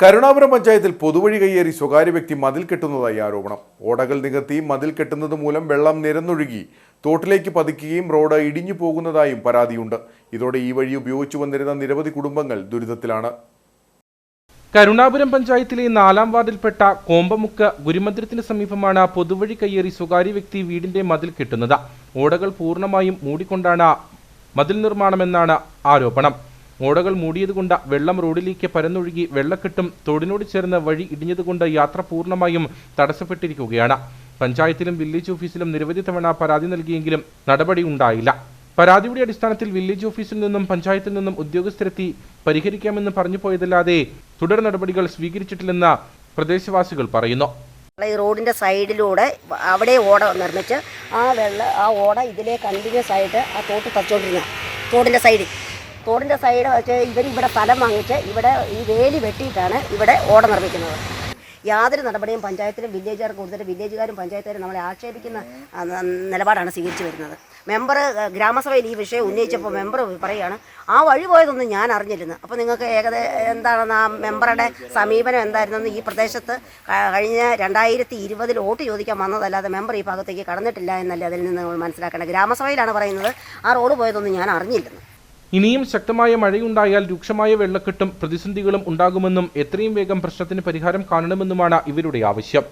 കരുണാപുരം പഞ്ചായത്തിൽ പൊതുവഴി കയ്യേറി സ്വകാര്യ വ്യക്തി മതിൽ കെട്ടുന്നതായി ആരോപണം. ഓടകൾ നികത്തി മതിൽ കെട്ടുന്നത് മൂലം വെള്ളം നിരന്നൊഴുകി തോട്ടിലേക്ക് പതിക്കുകയും റോഡ് ഇടിഞ്ഞു പോകുന്നതായും പരാതിയുണ്ട്. ഇതോടെ ഈ വഴി ഉപയോഗിച്ചു വന്നിരുന്ന നിരവധി കുടുംബങ്ങൾ ദുരിതത്തിലാണ്. കരുണാപുരം പഞ്ചായത്തിലെ നാലാം വാർഡിൽപ്പെട്ട കോമ്പമുക്ക് ഗുരുമന്ദിരത്തിന് സമീപമാണ് പൊതുവഴി കയ്യേറി സ്വകാര്യ വ്യക്തി വീടിന്റെ മതിൽ കെട്ടുന്നത്. ഓടകൾ പൂർണമായും മൂടിക്കൊണ്ടാണ് മതിൽ നിർമ്മാണമെന്നാണ് ആരോപണം. ഓടകൾ മൂടിയതുകൊണ്ട് വെള്ളം റോഡിലേക്ക് പരന്നൊഴുകി വെള്ളക്കെട്ടും തോടിനോട് ചേർന്ന് വഴി ഇടിഞ്ഞതുകൊണ്ട് യാത്ര പൂർണമായും തടസ്സപ്പെട്ടിരിക്കുകയാണ്. പഞ്ചായത്തിലും വില്ലേജ് ഓഫീസിലും നിരവധി തവണ പരാതി നൽകിയെങ്കിലും നടപടി ഉണ്ടായില്ല. പരാതിയുടെ അടിസ്ഥാനത്തിൽ വില്ലേജ് ഓഫീസിൽ നിന്നും പഞ്ചായത്തിൽ നിന്നും ഉദ്യോഗസ്ഥരെത്തി പരിഹരിക്കാമെന്ന് പറഞ്ഞു പോയതല്ലാതെ തുടർ നടപടികൾ സ്വീകരിച്ചിട്ടില്ലെന്ന് പ്രദേശവാസികൾ പറയുന്നു. ഈ റോഡിന്റെ സൈഡിലൂടെ അവിടെ ഓട നിർമ്മിച്ച് ആ വെള്ള ആ ഓട ഇതിലെ കണ്ടിന്യൂസ് ആയിട്ട് ആ തോട്ട് തച്ചുകൊണ്ടിരുന്ന തോടിന്റെ സൈഡിൽ. തോടിന്റെ സൈഡ് വെച്ച് ഇവർ ഇവിടെ സ്ഥലം വാങ്ങിച്ച് ഇവിടെ ഈ വേലി വെട്ടിയിട്ടാണ് ഇവിടെ ഓട നിർമ്മിക്കുന്നത്. യാതൊരു നടപടിയും പഞ്ചായത്തിലും വില്ലേജുകാർ കൊടുത്തിട്ട് വില്ലേജുകാരും പഞ്ചായത്തുകാരും നമ്മളെ ആക്ഷേപിക്കുന്ന നിലപാടാണ് സ്വീകരിച്ചു വരുന്നത്. മെമ്പർ ഗ്രാമസഭയിൽ ഈ വിഷയം ഉന്നയിച്ചപ്പോൾ മെമ്പർ പറയുകയാണ് ആ വഴി പോയതൊന്നും ഞാൻ അറിഞ്ഞിരുന്നു. അപ്പോൾ നിങ്ങൾക്ക് ഏകദേശം എന്താണെന്ന് ആ മെമ്പറുടെ സമീപനം എന്തായിരുന്നെന്ന് ഈ പ്രദേശത്ത് കഴിഞ്ഞ രണ്ടായിരത്തി ഇരുപതിൽ വോട്ട് ചോദിക്കാൻ വന്നതല്ലാതെ മെമ്പർ ഈ ഭാഗത്തേക്ക് കടന്നിട്ടില്ല എന്നല്ലേ അതിൽ നിന്ന് മനസ്സിലാക്കേണ്ടത്? ഗ്രാമസഭയിലാണ് പറയുന്നത് ആ റോഡ് പോയതൊന്നും ഞാൻ അറിഞ്ഞില്ലെന്ന്. ഇനിയും ശക്തമായ മഴയുണ്ടായാൽ രൂക്ഷമായ വെള്ളക്കെട്ടും പ്രതിസന്ധികളും ഉണ്ടാകുമെന്നും എത്രയും വേഗം പ്രശ്നത്തിന് പരിഹാരം കാണണമെന്നുമാണ് ഇവരുടെ ആവശ്യം